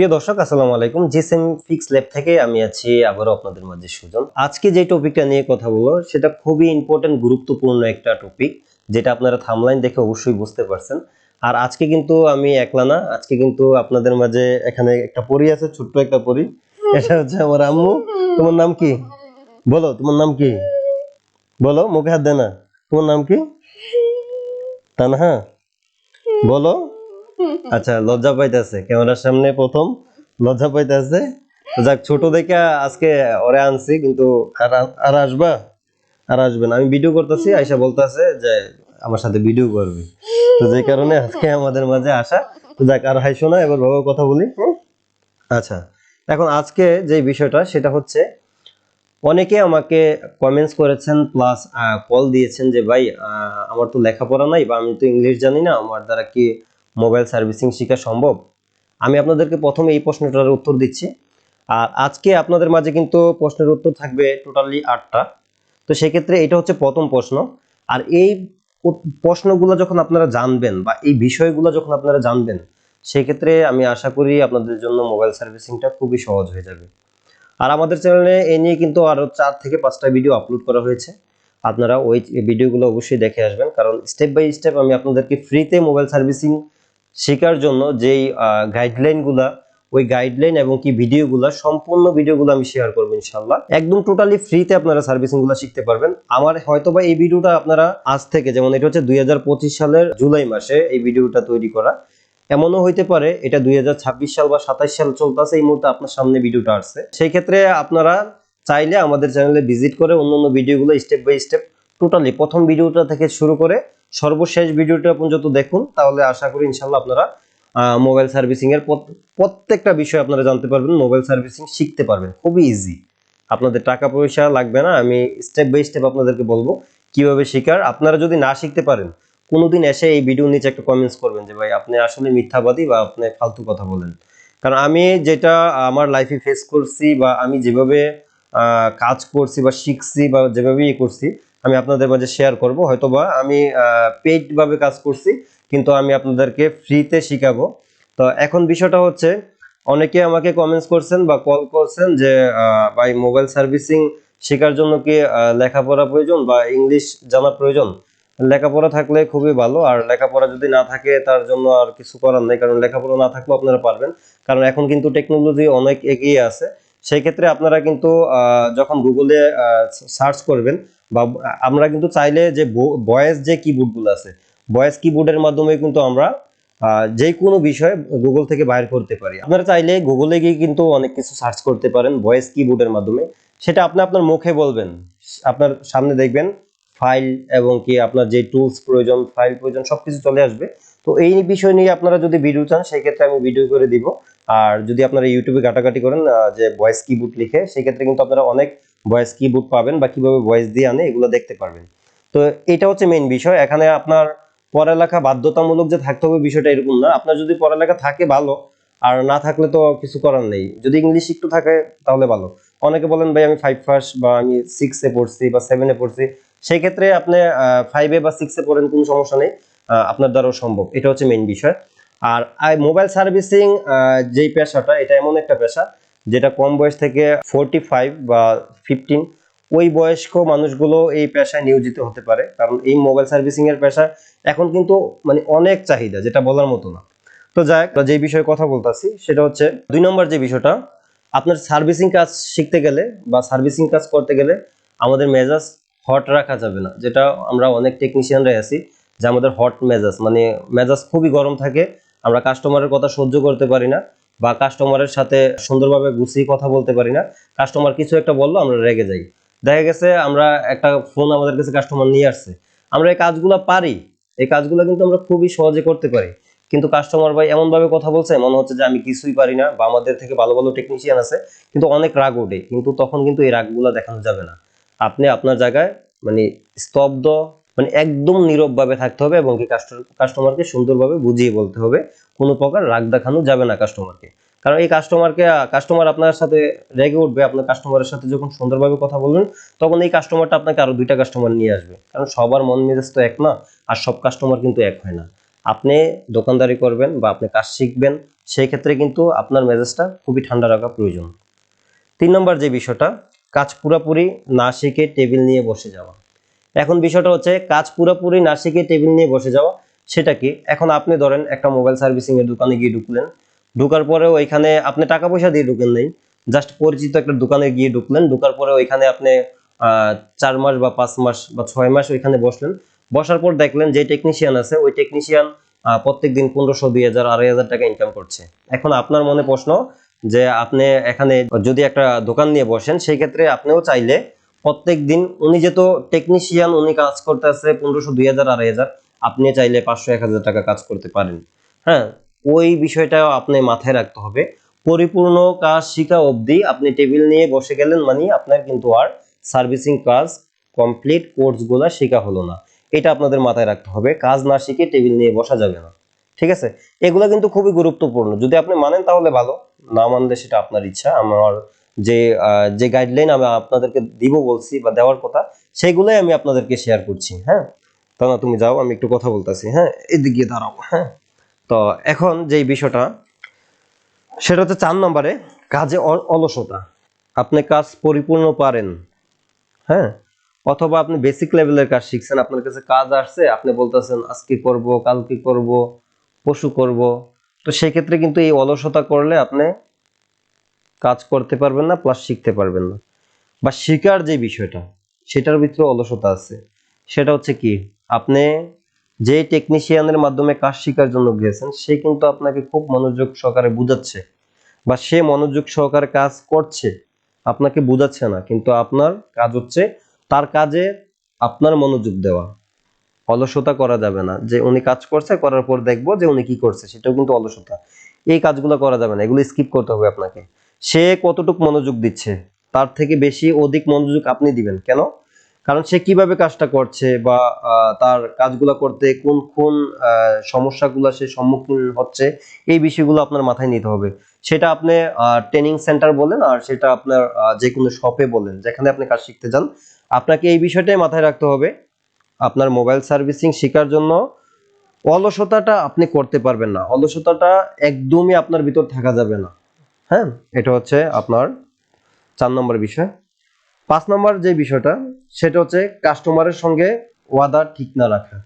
প্রিয় দর্শক, আসসালামু আলাইকুম। জিসএম ফিক্স ল্যাব থেকে আমি আছি, আবারও আপনাদের মাঝে সুজন। আজকে যে টপিকটা নিয়ে কথা বলব, সেটা খুবই ইম্পর্টেন্ট গুরুত্বপূর্ণ একটা টপিক, যেটা আপনারা থামলাইন দেখে অবশ্যই বুঝতে পারছেন। আর আজকে কিন্তু আমি একলা না, আজকে কিন্তু আপনাদের মাঝে এখানে একটা পরি আছে, ছোট্ট একটা পরি। এটা হচ্ছে আমার আম্মু। তোমার নাম কি? বলো, তোমার নাম কি? বলো, মুখে হাত দে না। তোমার নাম কি? তানহা। বলো। আচ্ছা লজ্জা পাইতেছে। ক্যামেরার সামনে প্রথম। লজ্জা পাইতেছে। যাক, ছোট দেখে আজকে ওরে আনছি, কিন্তু আর আসবা? আর আসবে না। আমি ভিডিও করতেছি আয়সা বলতেছে যে আমার সাথে ভিডিও করবি। তো যে কারণে আজকে আমাদের মাঝে আসা। তো যাক, আর হাইশো না এবার বাবা কথা বলি? আচ্ছা এখন আজকে যে বিষয়টা, সেটা হচ্ছে, অনেকে আমাকে কমেন্টস করেছেন প্লাস কল দিয়েছেন যে, ভাই আমার তো লেখাপড়া নাই, বা আমি তো ইংলিশ জানি না, আমার দ্বারা কি মোবাইল সার্ভিসিং শেখা সম্ভব? আমি আপনাদেরকে প্রথমে এই প্রশ্নটার উত্তর দিচ্ছি। আর আজকে আপনাদের মাঝে কিন্তু প্রশ্নের উত্তর থাকবে টোটালি আটটা। তো সেক্ষেত্রে এটা হচ্ছে প্রথম প্রশ্ন। আর এই প্রশ্নগুলো যখন আপনারা জানবেন বা এই বিষয়গুলো যখন আপনারা জানবেন, সেক্ষেত্রে আমি আশা করি আপনাদের জন্য মোবাইল সার্ভিসিংটা খুবই সহজ হয়ে যাবে। আর আমাদের চ্যানেলে এ নিয়ে কিন্তু আরও চার থেকে পাঁচটা ভিডিও আপলোড করা হয়েছে। আপনারা ওই ভিডিওগুলো অবশ্যই দেখে আসবেন। কারণ স্টেপ বাই স্টেপ আমি আপনাদেরকে ফ্রিতে মোবাইল সার্ভিসিং শেখার জন্য যেই গাইডলাইনগুলা ওই গাইডলাইন এবং কি ভিডিওগুলা সম্পূর্ণ ভিডিওগুলো আমি শেয়ার করব ইনশাল্লাহ। একদম টোটালি ফ্রিতে আপনারা সার্ভিসিংগুলো শিখতে পারবেন। আমার হয়তোবা এই ভিডিওটা আপনারা আজ থেকে, যেমন এটা হচ্ছে দুই হাজার পঁচিশ সালের জুলাই মাসে এই ভিডিওটা তৈরি করা। এমনও হইতে পারে, এটা দুই হাজার ছাব্বিশ সাল বা সাতাশ সাল চলতেছে, এই মুহূর্তে আপনার সামনে ভিডিওটা আসছে। সেই ক্ষেত্রে আপনারা চাইলে আমাদের চ্যানেলে ভিজিট করে অন্যান্য ভিডিওগুলো স্টেপ বাই স্টেপ টোটালি প্রথম ভিডিওটা থেকে শুরু করে সর্বশেষ ভিডিওটা পর্যন্ত দেখুন, তাহলে আশা করি ইনশাল্লাহ আপনারা মোবাইল সার্ভিসিং এর প্রত্যেকটা বিষয় আপনারা জানতে পারবেন মোবাইল সার্ভিসিং শিখতে পারবেন, খুবই ইজি আপনাদের টাকা পয়সা লাগবে না, আমি স্টেপ বাই স্টেপ আপনাদেরকে বলব কীভাবে শেখার। আপনারা যদি না শিখতে পারেন, কোনোদিন এসে এই ভিডিও নিচে একটা কমেন্টস করবেন যে, ভাই, আপনি আসলে মিথ্যাবাদী বা আপনি ফালতু কথা বলেন। কারণ আমি যেটা আমার লাইফে ফেস করছি বা আমি যেভাবে কাজ করছি বা শিখছি বা যেভাবে ইয়ে করছি আমি আপনাদের মাঝে শেয়ার করব। হয়তোবা আমি পেইড ভাবে কাজ করছি, কিন্তু আমি আপনাদেরকে ফ্রিতে শিখাবো। তো এখন বিষয়টা হচ্ছে, অনেকে আমাকে কমেন্টস করছেন বা কল করছেন যে ভাই মোবাইল সার্ভিসিং শেখার জন্য কি লেখাপড়া প্রয়োজন বা ইংলিশ জানা প্রয়োজন? লেখাপড়া থাকলে খুবই ভালো, আর লেখাপড়া যদি না থাকে, তার জন্য আর কিছু করার নেই, কারণ লেখাপড়া না থাকলেও আপনারা পারবেন। কারণ এখন কিন্তু টেকনোলজি অনেক এগিয়ে আছে। সেই ক্ষেত্রে আপনারা কিন্তু যখন গুগলে সার্চ করবেন বা আমরা কিন্তু চাইলে যে বয়েস যে কিবোর্ডগুলো আছে বয়েস কিবোর্ডের মাধ্যমে কিন্তু আমরা যে কোনো বিষয় গুগল থেকে বাইর করতে পারি। আপনারা চাইলে গুগলে গিয়ে কিন্তু অনেক কিছু সার্চ করতে পারেন ভয়েস কিবোর্ডের মাধ্যমে। সেটা আপনি আপনার মুখে বলবেন। আপনার সামনে দেখবেন ফাইল এবং কি আপনার যে টুলস প্রয়োজন ফাইল প্রয়োজন, সবকিছু চলে আসবে। তো এই বিষয় নিয়ে আপনারা যদি ভিডিও চান সেই ক্ষেত্রে আমি ভিডিও করে দিব। আর যদি আপনারা ইউটিউবে ঘাটাঘাটি করেন যে ভয়েস কিবোর্ড লিখে, সেক্ষেত্রে কিন্তু আপনারা অনেক ভয়েস কিবোর্ড পাবেন বা কীভাবে ভয়েস দিয়ে আনে, এগুলো দেখতে পারবেন। তো এটা হচ্ছে মেইন বিষয়। এখানে আপনার পড়ালেখা বাধ্যতামূলক যে থাকতে হবে বিষয়টা এরকম না। আপনার যদি পড়ালেখা থাকে ভালো, আর না থাকলে তো কিছু করার নেই। যদি ইংলিশ একটু থাকে, তাহলে ভালো। অনেকে বলেন, ভাই, আমি ফাইভ ফার্স্ট বা আমি সিক্সে পড়ছি বা সেভেনে পড়ছি। সেই ক্ষেত্রে আপনি ফাইভে বা সিক্সে পড়েন, কোনো সমস্যা নেই। আপনার দ্বারাও সম্ভব। এটা হচ্ছে মেইন বিষয়। আর মোবাইল সার্ভিসিং যেই পেশাটা, এটা এমন একটা পেশা যেটা কম বয়স থেকে ফোরটি ফাইভ বা ফিফটিন ওই বয়স্ক মানুষগুলো এই পেশায় নিয়োজিত হতে পারে। কারণ এই মোবাইল সার্ভিসিং এর পেশা এখন কিন্তু মানে অনেক চাহিদা যেটা বলার মতো না। তো যাই হোক, যে বিষয়ে কথা বলতাছি সেটা হচ্ছে দুই নম্বর যে বিষয়টা আপনার সার্ভিসিং কাজ শিখতে গেলে বা সার্ভিসিং কাজ করতে গেলে আমাদের মেজাজ হট রাখা যাবে না। যেটা আমরা অনেক টেকনিশিয়ানরা আছি যে আমাদের হট মেজাজ মানে মেজাজ খুবই গরম থাকে আমরা কাস্টমারের কথা সহ্য করতে পারি না। বা কাস্টমারের সাথে সুন্দরভাবে গুছিয়ে কথা বলতে পারি না। কাস্টমার কিছু একটা বলল, আমরা রেগে যাই। দেখা গেছে আমরা একটা ফোন আমাদের কাছে কাস্টমার নিয়ে আসছে। আমরা এই কাজগুলো পারি, এই কাজগুলো কিন্তু আমরা খুবই সহজে করতে পারি। কিন্তু কাস্টমার ভাই এমন ভাবে কথা বলছে, মনে হচ্ছে যে আমি কিছুই পারি না বা আমাদের থেকে ভালো ভালো টেকনিশিয়ান আছে, কিন্তু অনেক রাগ ওঠে। কিন্তু তখন কিন্তু এই রাগগুলো দেখানো যাবে না। আপনি আপনার জায়গায় মানে স্তব্ধ মানে একদম নীরবভাবে থাকতে হবে এবং কাস্টমারকে সুন্দরভাবে বুঝিয়ে বলতে হবে। কোনো প্রকার রাগ দেখানো যাবে না কাস্টমারকে কারণ এই কাস্টমারকে কাস্টমার আপনার সাথে রেগে উঠবে, আপনার কাস্টমারের সাথে যখন সুন্দরভাবে কথা বলবেন, তখন এই কাস্টমারটা আপনাকে আরও দুইটা কাস্টমার নিয়ে আসবে। কারণ সবার মন মেজাজ তো এক না, আর সব কাস্টমার কিন্তু এক হয় না। আপনি দোকানদারি করবেন বা আপনি কাজ শিখবেন, সেই ক্ষেত্রে কিন্তু আপনার মেজাজটা খুবই ঠান্ডা রাখা প্রয়োজন। তিন নম্বর যে বিষয়টা, কাজ পুরোপুরি না শিখে টেবিল নিয়ে বসে যাওয়া। এখন বিষয়টা হচ্ছে, কাজ পুরোপুরি না শিখে টেবিল নিয়ে বসে যাওয়া, সেটা কি? এখন আপনি ধরেন একটা মোবাইল সার্ভিসিং এর দোকানে গিয়ে ঢুকলেন। ঢুকার পরে ওইখানে আপনি টাকা পয়সা দিয়ে ঢুকেন নেই, জাস্ট পরিচিত একটা দোকানে গিয়ে ঢুকলেন, ঢুকার পরে ওইখানে আপনি চার মাস বা পাঁচ মাস বা ছয় মাস ওইখানে বসলেন। বসার পর দেখলেন যে টেকনিশিয়ান আছে, ওই টেকনিশিয়ান প্রত্যেক দিন পনেরোশো, দুই হাজার, আড়াই হাজার টাকা ইনকাম করছে। এখন আপনার মনে প্রশ্ন যে আপনি এখানে যদি একটা দোকান নিয়ে বসেন, সেই ক্ষেত্রে আপনিও চাইলে প্রত্যেক দিন উনি যেহেতু টেকনিশিয়ান উনি কাজ করতে করতেছে পনেরোশো দুই হাজার আড়াই হাজার। আপনি চাইলে পাঁচশো, এক হাজার টাকা কাজ করতে পারেন। হ্যাঁ ওই বিষয়টাও আপনি মাথায় রাখতে হবে। পরিপূর্ণ কাজ শিখা অবধি আপনি টেবিল নিয়ে বসে গেলেন মানে আপনার কিন্তু আর সার্ভিসিং কাজ, কমপ্লিট কোর্সগুলো শেখা হলো না। এটা আপনাদের মাথায় রাখতে হবে। কাজ না শিখে টেবিল নিয়ে বসা যাবে না। ঠিক আছে? এগুলো কিন্তু খুবই গুরুত্বপূর্ণ। যদি আপনি মানেন তাহলে ভালো। না মানলে সেটা আপনার ইচ্ছা। আমার যে যে গাইডলাইন আমি আপনাদেরকে দিব বলছি বা দেওয়ার কথা, সেগুলোই আমি আপনাদেরকে শেয়ার করছি হ্যাঁ? তা না, তুমি যাও, আমি একটু কথা বলতেছি হ্যাঁ? এদিকে দাঁড়াও হ্যাঁ? তো এখন যে বিষয়টা, সেটা হচ্ছে চার নম্বরে, কাজে অলসতা। আপনি কাজ পরিপূর্ণ পারেন হ্যাঁ? অথবা আপনি বেসিক লেভেলের কাজ শিখছেন, আপনার কাছে কাজ আসছে, আপনি বলতেছেন, আজকে করব, কালকে করব পশু করব। তো সেক্ষেত্রে কিন্তু এই অলসতা করলে আপনি কাজ করতে পারবেন না প্লাস শিখতে পারবেন না। বা শেখার যে বিষয়টা, সেটার ভিতরে অলসতা আছে। সেটা হচ্ছে কি, আপনি যে টেকনিশিয়ানের মাধ্যমে কাজ শেখার জন্য গিয়েছেন, সে কিন্তু আপনাকে খুব মনোযোগ সহকারে বুঝাচ্ছে। বা সে মনোযোগ সহকারে কাজ করছে, আপনাকে বুঝাচ্ছে না। কিন্তু আপনার কাজ হচ্ছে তার কাজে আপনার মনোযোগ দেওয়া। অলসতা করা যাবে না, যে উনি কাজ করছে, করার পর দেখব যে উনি কি করছে, সেটাও কিন্তু অলসতা। এই কাজগুলো করা যাবে না, এগুলো স্কিপ করতে হবে আপনাকে। সে কতটুকু মনোযোগ দিচ্ছে? তার থেকে বেশি অধিক মনোযোগ আপনি দিবেন। কেন? কারণ সে কীভাবে কাজটা করছে বা তার কাজগুলো করতে কোন কোন সমস্যাগুলো সে সম্মুখীন হচ্ছে, এই বিষয়গুলো আপনার মাথায় নিতে হবে। সেটা আপনি ট্রেনিং সেন্টার বলেন আর সেটা আপনার যে কোনো শপে বলেন, যেখানে আপনি কাজ শিখতে যান। আপনাকে এই বিষয়টাই মাথায় রাখতে হবে। আপনার মোবাইল সার্ভিসিং শেখার জন্য অলসতাটা আপনি করতে পারবেন না। অলসতাটা একদমই আপনার ভিতর থাকা যাবে না। হ্যাঁ এটা হচ্ছে আপনার চার নম্বর বিষয়। পাঁচ নম্বর যে বিষয়টা, সেটা হচ্ছে কাস্টমারের সঙ্গে ওয়াদা ঠিক না রাখা।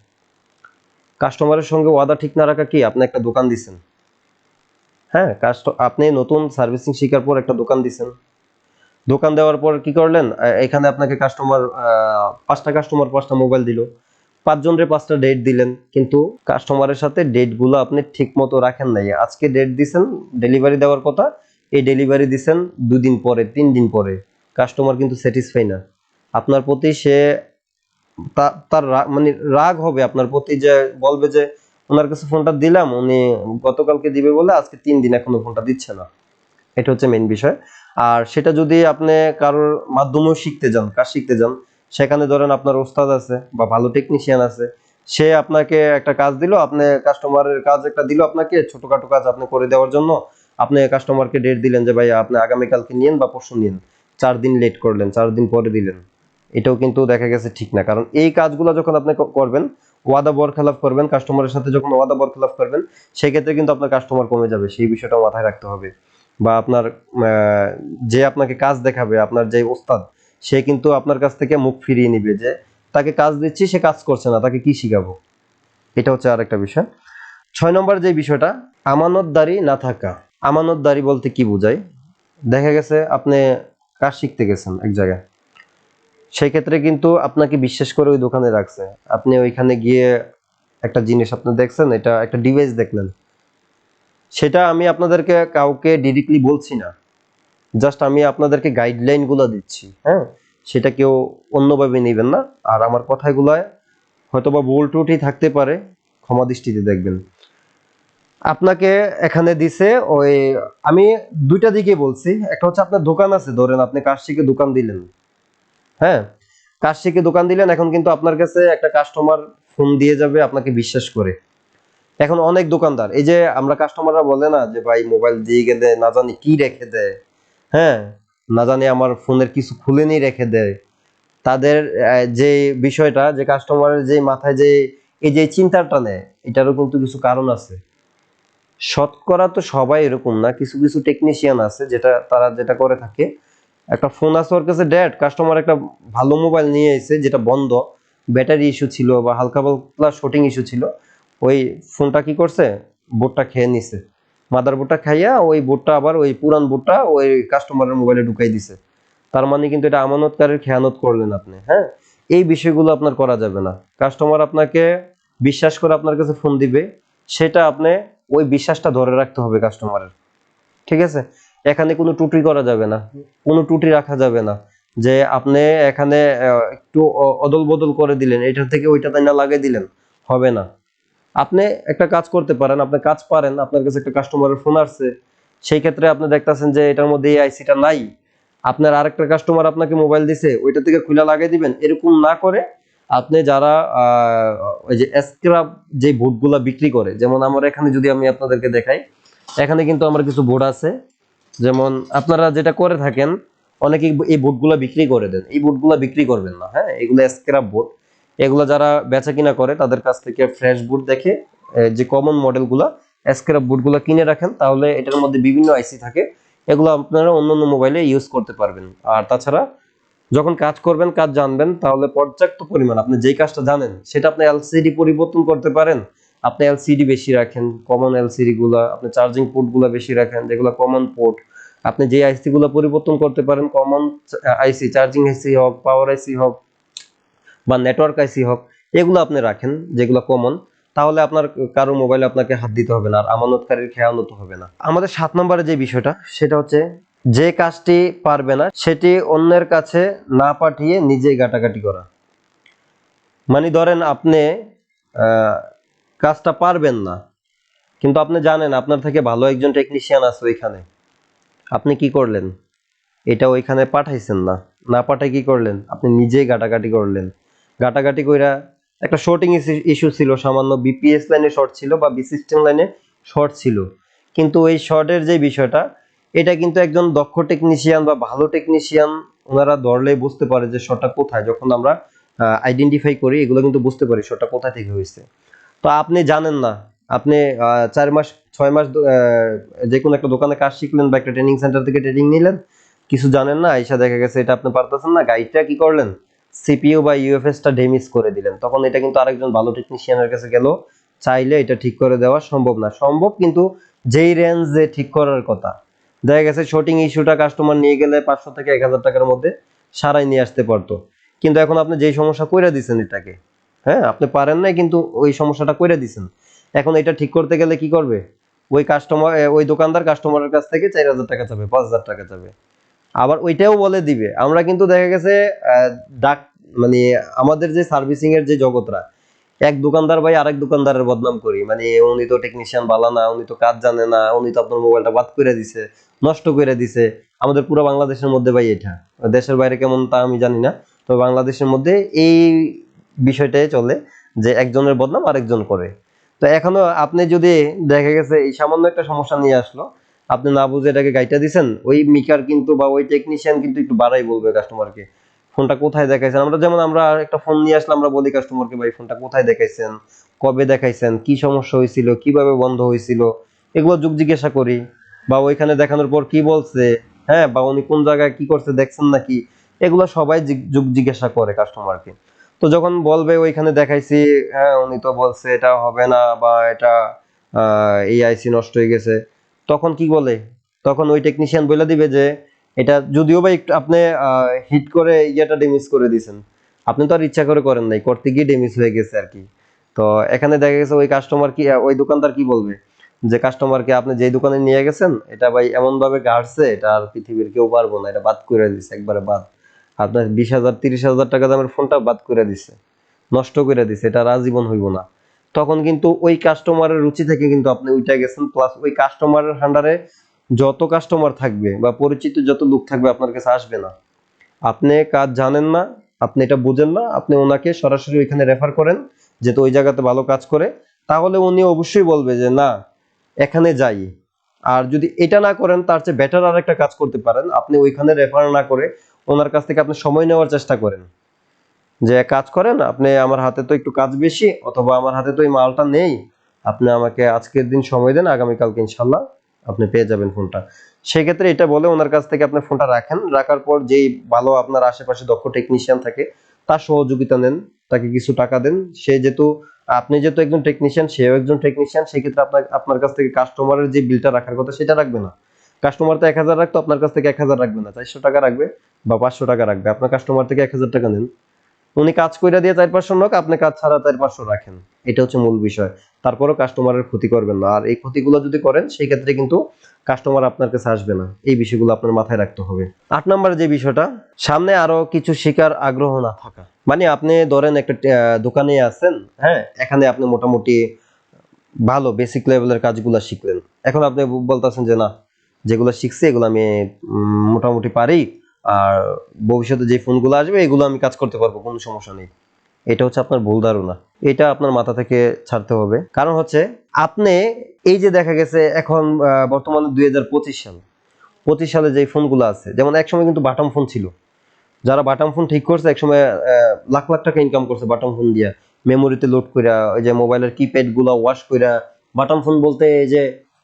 কাস্টমারের সঙ্গে ওয়াদা ঠিক না রাখা কি? আপনি একটা দোকান দিছেন। হ্যাঁ কাস্ট আপনি নতুন সার্ভিসিং শেখার পর একটা দোকান দিছেন। দোকান দেওয়ার পর কি করলেন? এখানে আপনাকে কাস্টমার পাঁচটা কাস্টমার, পাঁচটা মোবাইল দিল। পাঁচজনের পাঁচটা ডেট দিলেন, কিন্তু কাস্টমারের সাথে ডেটগুলো আপনি ঠিক মতো রাখেন নাই। আজকে ডেট দিছেন ডেলিভারি দেওয়ার কথা। এই ডেলিভারি দিছেন দুদিন পরে তিন দিন পরে। কাস্টমার কিন্তু স্যাটিসফাই না। আপনার প্রতি সে তার মানে রাগ হবে আপনার প্রতি যে বলবে যে, ওনার কাছে ফোনটা দিলাম, উনি গতকালকে দিবে বলে আজকে তিন দিন এখনও ফোনটা দিচ্ছে না। এটা হচ্ছে মেন বিষয়। আর সেটা যদি আপনি কারোর মাধ্যমেও শিখতে যান, কাজ শিখতে যান, সেখানে ধরেন আপনার ওস্তাদ আছে বা ভালো টেকনিশিয়ান আছে, সে আপনাকে একটা কাজ দিল, আপনি কাস্টমারের কাজ একটা দিল আপনাকে, ছোটখাটো কাজ আপনি করে দেওয়ার জন্য আপনি কাস্টমারকে ডেট দিলেন যে ভাই আপনি আগামীকালকে নিন বা পরশু নিন চার দিন লেট করলেন, চার দিন পরে দিলেন। এটাও কিন্তু দেখা গেছে ঠিক না। কারণ এই কাজগুলো যখন আপনি করবেন, ওয়াদা বরখেলাপ করবেন কাস্টমারের সাথে যখন ওয়াদা বরখেলাপ করবেন, সেক্ষেত্রে কিন্তু আপনার কাস্টমার কমে যাবে। সেই বিষয়টা মাথায় রাখতে হবে। বা আপনার যে আপনাকে কাজ দেখাবে, আপনার যে ওস্তাদ, সে কিন্তু আপনার কাছ থেকে মুখ ফিরিয়ে নিবে যে, তাকে কাজ দিচ্ছি, সে কাজ করছে না, তাকে কি শিখাবো? এটা হচ্ছে আর একটা বিষয়। ছয় নম্বর যে বিষয়টা, আমানতদারি না থাকা। আমানতদারি বলতে কি বোঝায়? দেখা গেছে আপনি কাজ শিখতে গেছেন এক জায়গায়। সেই ক্ষেত্রে কিন্তু আপনাকে বিশ্বাস করে ওই দোকানে রাখছে। আপনি ওইখানে গিয়ে একটা জিনিস আপনি দেখছেন, এটা একটা ডিভাইস দেখলেন। সেটা আমি আপনাদেরকে কাউকে ডিরেক্টলি বলছি না। জাস্ট আমি আপনাদেরকে গাইডলাইনগুলো দিচ্ছি হ্যাঁ? সেটা কেউ অন্যভাবে নেবেন না। আর আমার কথাগুলায় হয়তোবা ভুল ত্রুটি থাকতে পারে, ক্ষমা দৃষ্টিতে দেখবেন। আপনাকে এখানে দিছে ওই, আমি দুইটা দিকে বলছি। একটা হচ্ছে আপনার দোকান আছে, ধরেন আপনি কাজ শিখে দোকান দিলেন। হ্যাঁ? কাজ শিখে দোকান দিলেন, এখন কিন্তু আপনার কাছে একটা কাস্টমার ফোন দিয়ে যাবে, আপনাকে বিশ্বাস করে। এখন অনেক দোকানদার, এই যে আমরা কাস্টমাররা বলে না যে, ভাই মোবাইল দিয়ে গেলে না জানি কি রেখে দেয়? হ্যাঁ? না জানি আমার ফোনের কিছু খুলে নিয়ে রেখে দেয়। তাদের যে বিষয়টা, যে কাস্টমারের যে মাথায় যে, এই যে চিন্তাটা নেয়, এটারও কিন্তু কিছু কারণ আছে। শতকরা তো সবাই এরকম না, কিছু কিছু টেকনিশিয়ান আছে যেটা, তারা যেটা করে থাকে। একটা ফোন আছে ওর কাছে ডেট কাস্টমার একটা ভালো মোবাইল নিয়ে এসে যেটা বন্ধ ব্যাটারি ইস্যু ছিল বা হালকা পাতলা শুটিং ইস্যু ছিল, ওই ফোনটা কি করছে? বোর্ডটা খেয়ে নিছে। মাদার বোর্ডটা খাইয়া ওই বোর্ডটা আবার ওই পুরান বোর্ডটা ওই কাস্টমারের মোবাইলে ঢুকাই দিছে। তার মানে কিন্তু এটা আমানতকারের খেয়ানত করলেন আপনি হ্যাঁ? এই বিষয়গুলো আপনার করা যাবে না। কাস্টমার আপনাকে, বিশ্বাস করে আপনার কাছে ফোন দিবে, সেটা আপনি ওই বিশ্বাসটা ধরে রাখতে হবে কাস্টমারের ঠিক আছে? এখানে কোনো ত্রুটি করা যাবে না। কোনো ত্রুটি রাখা যাবে না। যে আপনি এখানে একটু অদল বদল করে দিলেন, এটা থেকে ওইটা তাই না লাগিয়ে দিলেন, হবে না। আপনি একটা কাজ করতে পারেন, আপনি কাজ পারেন, আপনার কাছে একটা কাস্টমারের ফোন আসছে, সেই ক্ষেত্রে আপনি দেখতাছেন যে এটার মধ্যে এই আইসিটা নাই। আপনার আরেকটা কাস্টমার আপনাকে মোবাইল দিছে, ওইটা থেকে খুলে লাগিয়ে দিবেন, এরকম না করে আপনি যারা ওই যে স্ক্রাব যে বোর্ডগুলা বিক্রি করে, যেমন আমার এখানে যদি আমি আপনাদেরকে দেখাই, এখানে কিন্তু আমার কিছু বোর্ড আছে। যেমন আপনারা যেটা করে থাকেন, অনেকে এই বোর্ডগুলা বিক্রি করে দেন। এই বোর্ডগুলা বিক্রি করবেন না হ্যাঁ? এগুলো স্ক্রাব বোর্ড এগুলো যারা বেচা কিনা করে, তাদের কাছ থেকে ফ্রেশ বোর্ড দেখে যে কমন মডেলগুলা স্ক্রাব বোর্ডগুলো কিনে রাখেন, তাহলে এটার মধ্যে বিভিন্ন আইসি থাকে। এগুলো আপনারা অন্য অন্য মোবাইলে ইউজ করতে পারবেন। আর তাছাড়া যখন কাজ করবেন, কাজ জানবেন, তাহলে পর্যাপ্ত পরিমাণ, আপনি যেই কাজটা জানেন, সেটা আপনি এলসিডি পরিবর্তন করতে পারেন। আপনি এলসিডি বেশি রাখেন কমন এলসিডি গুলা, আপনি চার্জিং পোর্টগুলা বেশি রাখেন, যেগুলো কমন পোর্ট আপনি যে আইসি গুলো পরিবর্তন করতে পারেন কমন আইসি চার্জিং আইসি হোক পাওয়ার আইসি হোক, বা নেটওয়ার্ক আইসি হোক, এগুলো আপনি রাখেন, যেগুলো কমন তাহলে আপনার কারও মোবাইলে আপনাকে হাত দিতে হবে না, আর আমানতকারীর খেয়ানত হবে না। আমাদের সাত নম্বরে যে বিষয়টা, সেটা হচ্ছে যে কাজটি পারবে না, সেটি অন্যের কাছে না পাঠিয়ে নিজেই গাটাগাটি করা। মানে ধরেন আপনি কাজটা পারবেন না, কিন্তু আপনি জানেন আপনার থেকে ভালো একজন টেকনিশিয়ান আছে ওইখানে। আপনি কি করলেন? এটা ওইখানে পাঠাইছেন না। না পাঠাই কি করলেন? আপনি নিজেই গাটাগাটি করলেন। গাটাগাটি কইরা একটা শর্টিং ইস্যু ছিল, সামান্য বিপিএস লাইনে শর্ট ছিল বা বি সিস্টেম লাইনে শর্ট ছিল। কিন্তু ওই শর্টের যে বিষয়টা এটা কিন্তু একজন দক্ষ টেকনিশিয়ান বা ভালো টেকনিশিয়ান ওনারা ধরলেই বুঝতে পারে যে শর্টটা কোথায়। যখন আমরা আইডেন্টিফাই করি, এগুলো কিন্তু বুঝতে পারি শর্টটা কোথায় থেকে হয়েছে। তো আপনি জানেন না, আপনি চার মাস, ছয় মাস যে কোনো একটা দোকানে কাজ শিখলেন বা একটা ট্রেনিং সেন্টার থেকে ট্রেনিং নিলেন, কিছু জানেন না আইসা দেখা গেছে এটা আপনি পারতেছেন না, গাইডটা কি করলেন? সিপিইউ বা ইউএফএস টা ডেমিস করে দিলেন। তখন এটা কিন্তু আরেকজন ভালো টেকনিশিয়ানের কাছে গেল, চাইলে এটা ঠিক করে দেওয়া সম্ভব না। সম্ভব কিন্তু যেই রেঞ্জে ঠিক করার কথা। দেখা গেছে শর্টিং ইস্যুটা কাস্টমার নিয়ে গেলে পাঁচশো থেকে এক হাজার টাকার মধ্যে সারাই নিয়ে আসতে পারতো। কিন্তু এখন আপনি যেই সমস্যা কইরা দিছেন এটাকে হ্যাঁ? আপনি পারেন না কিন্তু ওই সমস্যাটা কইরা দিছেন। এখন এটা ঠিক করতে গেলে কি করবে? ওই কাস্টমার ওই দোকানদার কাস্টমারের কাছ থেকে চার হাজার টাকা চাবে, পাঁচ হাজার টাকা চাবে। আবার ওইটাও বলে দিবে। আমরা কিন্তু দেখা গেছে ডাক মানে আমাদের যে সার্ভিসিং এর যে জগৎরা, এক দোকানদার ভাই আরেক দোকানদারের বদনাম করি। মানে উনি তো টেকনিশিয়ান ভালো না, উনি তো কাজ জানে না, উনি তো আপনার মোবাইলটা বাদ করে দিছে। নষ্ট করে দিছে। আমাদের পুরো বাংলাদেশের মধ্যে ভাই এটা। দেশের বাইরে কেমন তা আমি জানি না। তো বাংলাদেশের মধ্যে এই বিষয়টাই চলে যে একজনের বদনাম আরেকজন করে। তো এখনও আপনি যদি দেখা গেছে এই সামান্য একটা সমস্যা নিয়ে আসলো, আপনি না বুঝে এটাকে গাইটা দিছেন, ওই মিকার কিন্তু বা ওই টেকনিশিয়ান কিন্তু একটু বাড়াই বলবে কাস্টমারকে ফোনটা কোথায় দেখাইছেন? আমরা যেমন আমরা একটা ফোন নিয়ে আসলে আমরা বলি কাস্টমারকে ভাই ফোনটা কোথায় দেখাইছেন? কবে দেখাইছেন? কি সমস্যা হয়েছিল? কীভাবে বন্ধ হয়েছিল? এগুলো যুগ জিজ্ঞাসা করি। বা ওইখানে দেখানোর পর কি বলছে? হ্যাঁ বা উনি কোন জায়গায় কি করছে দেখছেন নাকি? এগুলো সবাই যুগ জিজ্ঞাসা করে কাস্টমারকে তো যখন বলবে ওইখানে দেখাইছি হ্যাঁ উনি তো বলছে এটা হবে না বা এটা এই আইসি নষ্ট হয়ে গেছে। তখন কি বলে? তখন ওই টেকনিশিয়ান বলে দিবে যে, এটা যদিও বা একটু আপনি হিট করে ইয়েটা ডেমিস করে দিয়েছেন। আপনি তো আর ইচ্ছা করে করেন নাই, করতে গিয়ে ডেমিস হয়ে গেছে আর কি। তো এখানে দেখা গেছে ওই কাস্টমার কি ওই দোকানদার কি বলবে? যে কাস্টমারকে আপনি যেই দোকানে নিয়ে গেছেন, এটা ভাই এমন ভাবে গাড়ছে, এটা আর পৃথিবীর কেউ পারব না, এটা বাদ করে দিছে, একবারে বাদ। আপনার বিশ হাজার, তিরিশ হাজার টাকা দামের ফোনটা বাদ করে দিছে, নষ্ট করে দিছে, এটা আজীবন হইব না। তখন কিন্তু ওই কাস্টমারের রুচি থেকে কিন্তু আপনি উইটা গেছেন প্লাস ওই কাস্টমারের হান্ডারে যত কাস্টমার থাকবে বা পরিচিত যত লোক থাকবে আপনার কাছে আসবে না। আপনি কাজ জানেন না, আপনি এটা বুঝেন না, আপনি ওনাকে সরাসরি ওইখানে রেফার করেন, যেহেতু ওই জায়গাতে ভালো কাজ করে, তাহলে উনি অবশ্যই বলবে যে, না এখানে যাই। আর যদি এটা না করেন, তার চেয়ে বেটার আর একটা কাজ করতে পারেন। আপনি ওইখানে রেফার না করে ওনার কাছ থেকে আপনি সময় নেওয়ার চেষ্টা করেন। যে কাজ করেন, আপনি আমার হাতে তো একটু কাজ বেশি, অথবা আমার হাতে তো এই মালটা নেই, আপনি আমাকে আজকের দিন সময় দেন, আগামীকালকে ইনশাল্লাহ আপনি পেয়ে যাবেন ফোনটা। সেক্ষেত্রে এটা বলে ওনার কাছ থেকে আপনি ফোনটা রাখেন। রাখার পর যেই ভালো আপনার আশেপাশে দক্ষ টেকনিশিয়ান থাকে, তার সহযোগিতা নেন। তাকে কিছু টাকা দেন। সে যেহেতু, আপনি যেহেতু একজন টেকনিশিয়ান সেও একজন টেকনিশিয়ান সেক্ষেত্রে আপনার আপনার কাছ থেকে কাস্টমারের যে বিলটা রাখার কথা সেটা রাখবে না। কাস্টমার তো এক হাজার রাখতো, আপনার কাছ থেকে এক হাজার রাখবে না। চারশো টাকা রাখবে বা পাঁচশো টাকা রাখবে। আপনার কাস্টমার থেকে এক হাজার টাকা নেন উনি কাজ কইরা দিয়ে চার পাঁচশো নোক, আপনি কাজ ছাড়া চার পাঁচশো রাখেন। এটা হচ্ছে মূল বিষয়। তারপরেও কাস্টমারের ক্ষতি করবেন না। আর এই ক্ষতিগুলো যদি করেন সেই ক্ষেত্রে কিন্তু কাস্টমার আপনার কাছে আসবে না। এই বিষয়গুলো আপনার মাথায় রাখতে হবে। আট নম্বরে যে বিষয়টা, সামনে আরও কিছু শেখার আগ্রহ না থাকা। মানে আপনি ধরেন একটা দোকানে আছেন হ্যাঁ? এখানে আপনি মোটামুটি ভালো বেসিক লেভেলের কাজগুলো শিখলেন। এখন আপনি বলতেছেন যে না, যেগুলো শিখছি এগুলো আমি মোটামুটি পারি, আর ভবিষ্যতে যে ফোনগুলো আসবে এগুলো আমি কাজ করতে পারব, কোনো সমস্যা নেই। এটা হচ্ছে আপনার ভুল ধারণা। এটা আপনার মাথা থেকে ছাড়তে হবে। কারণ হচ্ছে, আপনি এই যে দেখা গেছে এখন বর্তমানে দুই হাজার পঁচিশ সাল। পঁচিশ সালে যে ফোনগুলো আছে, যেমন একসময় কিন্তু বাটাম ফোন ছিল। যারা বাটাম ফোন ঠিক করছে, একসময় লাখ লাখ টাকা ইনকাম করছে বাটাম ফোন দিয়া। মেমোরিতে লোড কইরা, ওই যে মোবাইলের কিপ্যাডগুলা ওয়াশ কইরা বাটাম ফোন বলতে এই যে,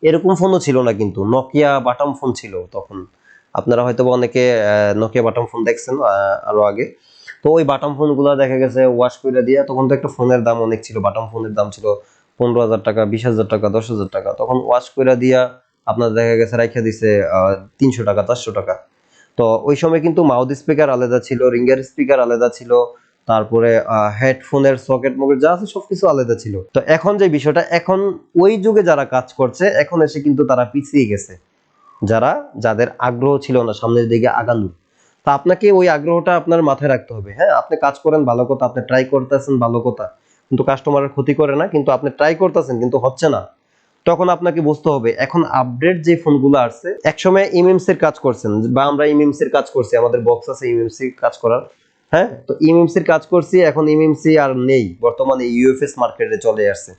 এরকম ফোনও ছিল না কিন্তু নকিয়া বাটাম ফোন ছিল তখন। আপনারা হয়তো অনেকে নকিয়া বাটাম ফোন দেখছেন আরও আগে। তো ওই বাটাম ফোনগুলো দেখা গেছে ওয়াশ কইরা দিয়া, তখন তো একটা ফোনের দাম অনেক ছিল। বাটাম ফোনের দাম ছিল পনেরো হাজার টাকা, বিশ হাজার টাকা, দশ হাজার টাকা। তখন ওয়াশ কইরা দিয়া, আপনার দেখা গেছে, রাইখা দিছে তিনশো টাকা, চারশো টাকা। তো ওই সময় কিন্তু মাউথ স্পিকার আলাদা ছিল রিঙ্গার স্পিকার আলাদা ছিল, তারপরে হেডফোনের সকেট মকেট যা আছে সবকিছু আলাদা ছিল। তো এখন যে বিষয়টা, এখন ওই যুগে যারা কাজ করছে, এখন এসে কিন্তু তারা পিছিয়ে গেছে। যারা, যাদের আগ্রহ ছিল না সামনের দিকে আগানো। তা আপনাকে ওই আগ্রহটা আপনার মাথায় রাখতে হবে। হ্যাঁ আপনি কাজ করেন, ভালো কথা, আপনি ট্রাই করতেছেন, ভালো কথা। কিন্তু কাস্টমারের ক্ষতি করে না, কিন্তু আপনি ট্রাই করতেছেন, কিন্তু হচ্ছে না। তখন আপনাকে বুঝতে হবে, এখন আপডেট যে ফোনগুলো আসছে, একসময় ইমএমসি এর কাজ করছেন, বা আমরা ইমএমসি এর কাজ করছি, আমাদের বক্স আছে ইমএমসি কাজ করার হ্যাঁ? তো ইমএমসি এর কাজ করছি, এখন ইমএমসি আর নেই, বর্তমানে ইউএফএস মার্কেটে চলে আসছে।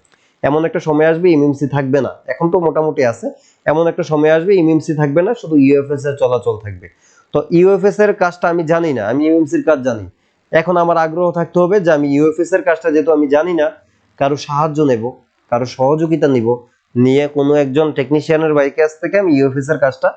এমন একটা সময় আসবে ইমএমসি থাকবে না, এখন তো মোটামুটি আছে, এমন একটা সময় আসবে ইমএমসি থাকবে না, শুধু ইউএফএস এর চলাচল থাকবে। তো ইউএফএস এর কাজটা আমি জানি না, আমি ইমএমসি এর কাজ জানি। এখন আমার আগ্রহ থাকতে হবে যে আমি ইউএফএস এর কাজটা যেহেতু আমি জানি না, কারও সাহায্য নেব, কারও সহযোগিতা নিব নিয়ে কোনো একজন টেকনিশিয়ানের বাইক কাছ থেকে আমি ইউএফএস এর কাজটা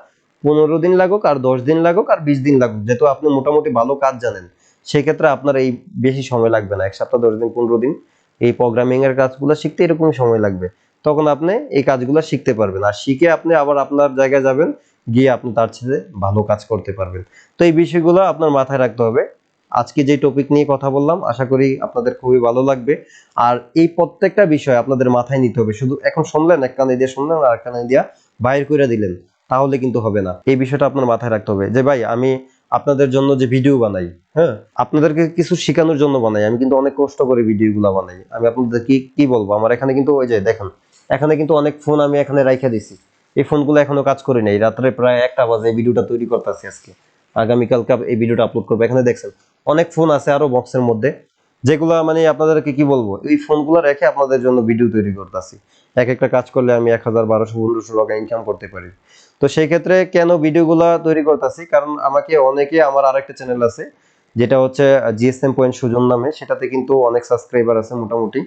পনেরো দিন লাগুক আর দশ দিন লাগুক আর বিশ দিন লাগুক। যেহেতু আপনি মোটামুটি ভালো কাজ জানেন, সেক্ষেত্রে আপনার এই বেশি সময় লাগবে না। এক সপ্তাহ, দশ দিন, পনেরো দিন এই প্রোগ্রামিং এর কাজগুলো শিখতে এরকমই সময় লাগবে। তখন আপনি এই কাজগুলো শিখতে পারবেন। আর শিখে আপনি আবার আপনার জায়গায় যাবেন, গিয়ে আপনি তার সাথে ভালো কাজ করতে পারবেন। তো এই বিষয়গুলো আপনার মাথায় রাখতে হবে। আজকে যে টপিক নিয়ে কথা বললাম, আশা করি আপনাদের খুবই ভালো লাগবে। আর এই প্রত্যেকটা বিষয় আপনাদের মাথায় নিতে হবে। শুধু এখন শুনলেন, এক কানে দিয়ে শুনলেন আর এক কানে দিয়া বাইর করে দিলেন, তাহলে কিন্তু হবে না। এই বিষয়টা আপনার মাথায় রাখতে হবে যে, ভাই, আমি আপনাদের জন্য যে ভিডিও বানাই হ্যাঁ আপনাদেরকে কিছু শেখানোর জন্য বানাই। আমি কিন্তু অনেক কষ্ট করে ভিডিওগুলো বানাই। আমি আপনাদের কি কি বলব? আমার এখানে কিন্তু ওই যে দেখেন, এখানে কিন্তু অনেক ফোন আমি এখানে রাইখা দিছি। এই ফোনগুলো এখনও কাজ করে নাই। রাত্রে প্রায় একটা বাজে ভিডিওটা তৈরি করতেছি আজকে। আগামীকালকে এই ভিডিওটা আপলোড করব। এখানে দেখছেন, অনেক ফোন আছে আরও বক্সের মধ্যে, যেগুলা মানে আপনাদেরকে কি বলব, এই ফোনগুলো রেখে আপনাদের জন্য ভিডিও তৈরি করতেছি। এক একটা কাজ করলে আমি এক হাজার, বারোশো, পনেরোশো টাকা ইনকাম করতে পারি। তো সেই ক্ষেত্রে কেন ভিডিওগুলা তৈরি করতেছি? কারণ আমাকে অনেকে, আমার আরেকটা চ্যানেল আছে, যেটা হচ্ছে জিএসএম পয়েন্ট সুজন নামে। সেটাতে কিন্তু অনেক সাবস্ক্রাইবার আছে মোটামুটি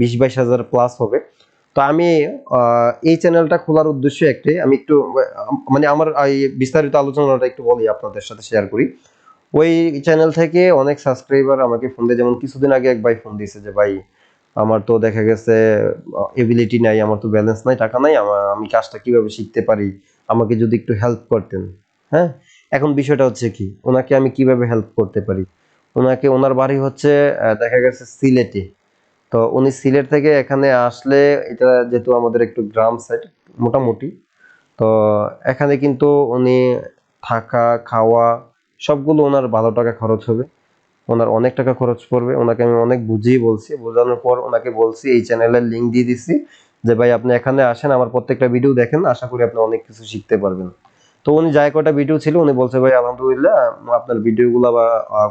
বিশ বাইশ হাজার প্লাস হবে। তো আমি এই চ্যানেলটা খোলার উদ্দেশ্য একটাই। আমি একটু মানে আমার এই বিস্তারিত আলোচনাটা একটু বলি, আপনাদের সাথে শেয়ার করি। ওই চ্যানেল থেকে অনেক সাবস্ক্রাইবার আমাকে ফোন দিয়ে। যেমন কিছুদিন আগে এক ভাই ফোন দিয়েছে যে, ভাই, আমার তো দেখা গেছে এবিলিটি নাই, আমার তো ব্যালেন্স নাই, টাকা নাই, আমি কাজটা কীভাবে শিখতে পারি? আমাকে যদি একটু হেল্প করতেন। হ্যাঁ? এখন বিষয়টা হচ্ছে কি? ওনাকে আমি কীভাবে হেল্প করতে পারি? ওনাকে, ওনার বাড়ি হচ্ছে দেখা গেছে সিলেটে। তো উনি সিলেট থেকে এখানে আসলে এটা যেহেতু আমাদের একটু গ্রাম সাইড মোটামুটি। তো এখানে কিন্তু উনি থাকা, খাওয়া সবগুলো ওনার ভালো টাকা খরচ হবে। ওনার অনেক টাকা খরচ পড়বে। ওনাকে আমি অনেক বুঝিয়ে বলছি। বোঝানোর পর ওনাকে বলছি, এই চ্যানেলের লিঙ্ক দিয়ে দিচ্ছি যে, ভাই, আপনি এখানে আসেন, আমার প্রত্যেকটা ভিডিও দেখেন। আশা করি আপনি অনেক কিছু শিখতে পারবেন। তো উনি যাই কটা ভিডিও ছিল, উনি বলছে, ভাই, আলহামদুলিল্লাহ, আপনার ভিডিওগুলো বা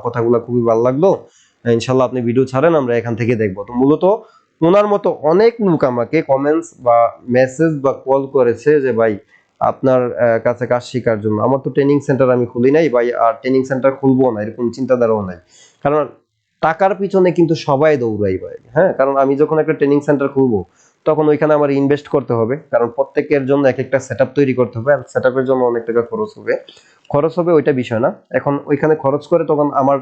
কথাগুলো খুবই ভালো লাগল। ইনশাল্লাহ আপনি ভিডিও ছাড়েন, আমরা এখান থেকে দেখব। তো মূলত ওনার মতো অনেক লোক আমাকে কমেন্টস বা মেসেজ বা কল করেছে যে, ভাই, আপনার কাছে কাজ শেখার জন্য। আমার তো ট্রেনিং সেন্টার আমি খুলি নাই, ভাই, আর ট্রেনিং সেন্টার খুলবো না, এরকম চিন্তাধারাও নাই। কারণ টাকার পিছনে কিন্তু সবাই দৌড়াই ভাই হ্যাঁ? কারণ আমি যখন একটা ট্রেনিং সেন্টার খুলবো, তখন ওইখানে আমার ইনভেস্ট করতে হবে। কারণ প্রত্যেকের জন্য এক একটা সেটআপ তৈরি করতে হবে আর সেটআপের জন্য অনেক টাকা খরচ হবে। খরচ হবে ওইটা বিষয় না। এখন ওইখানে খরচ করে তখন আমার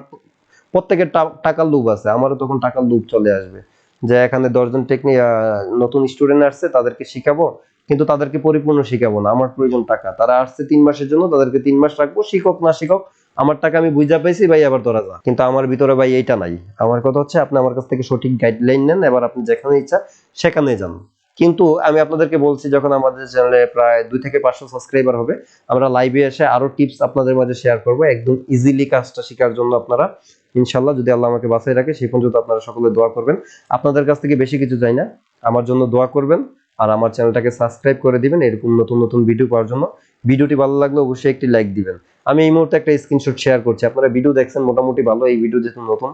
প্রত্যেকের টাকার লোভ আছে, আমারও তখন টাকার লুপ চলে আসবে। যে এখানে দশজন টেকনিক নতুন স্টুডেন্ট আসছে, তাদেরকে শিখাবো, কিন্তু তাদেরকে পরিপূর্ণ শিখাবো না, আমার প্রয়োজন টাকা। তারা আসছে তিন মাসের জন্য, তাদেরকে তিন মাস রাখব শিক্ষক না শিক্ষক আমার টাকা আমি বুঝা পাইছি ভাই আবার তোরা যা কিন্তু আমার ভিতরে ভাই এইটা নাই। আমার কথা হচ্ছে, আপনি আমার কাছ থেকে সঠিক গাইডলাইন নেন, এবার আপনি যেখানে ইচ্ছা সেখানে যান। কিন্তু আমি আপনাদেরকে বলছি, যখন আমাদের চ্যানেলে প্রায় দুই থেকে পাঁচশো সাবস্ক্রাইবার হবে, আমরা লাইভে এসে আরও টিপস আপনাদের মাঝে শেয়ার করব, একদম ইজিলি কাজটা শেখার জন্য আপনারা ইনশাল্লাহ যদি আল্লাহ আমাকে বাঁচাই রাখে, সেই পর্যন্ত আপনারা সকলে দোয়া করবেন। আপনাদের কাছ থেকে বেশি কিছু চাই না। আমার জন্য দোয়া করবেন আর আমার চ্যানেলটাকে সাবস্ক্রাইব করে দিবেন এরকম নতুন নতুন ভিডিও পাওয়ার জন্য। ভিডিওটি ভালো লাগলে অবশ্যই একটি লাইক দিবেন। আমি এই মুহূর্তে একটা স্ক্রিনশট শেয়ার করছি। আপনারা ভিডিও দেখছেন, মোটামুটি ভালো। এই ভিডিও যেহেতু নতুন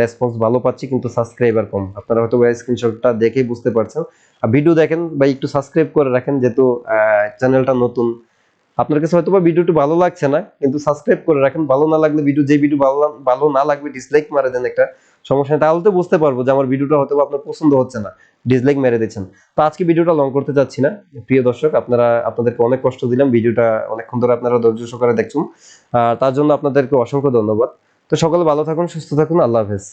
রেসপন্স ভালো পাচ্ছি, কিন্তু সাবস্ক্রাইবার কম। আপনারা হয়তো স্ক্রিনশটটা দেখেই বুঝতে পারছেন। আর ভিডিও দেখেন বা একটু সাবস্ক্রাইব করে রাখেন, যেহেতু চ্যানেলটা নতুন। আপনার কাছে হয়তো বা ভিডিওটি ভালো লাগছে না, কিন্তু সাবস্ক্রাইব করে রাখেন। ভালো না লাগলে ভিডিও যে ভিডিও ভালো ভালো না লাগবে ডিসলাইক মারে দেন একটা। সমস্যা তাহলে তো বুঝতে পারব যে আমার ভিডিওটা হয়তো আপনার পছন্দ হচ্ছে না ডিসলাইক মেরে দিচ্ছেন। তো আজকে ভিডিওটা লং করতে চাচ্ছি না। প্রিয় দর্শক, আপনারা আপনাদেরকে অনেক কষ্ট দিলাম ভিডিওটা অনেকক্ষণ ধরে আপনারা ধৈর্য সহকারে দেখছেন। আর তার জন্য আপনাদেরকে অসংখ্য ধন্যবাদ। তো সকলে ভালো থাকুন, সুস্থ থাকুন, আল্লাহ হাফেজ।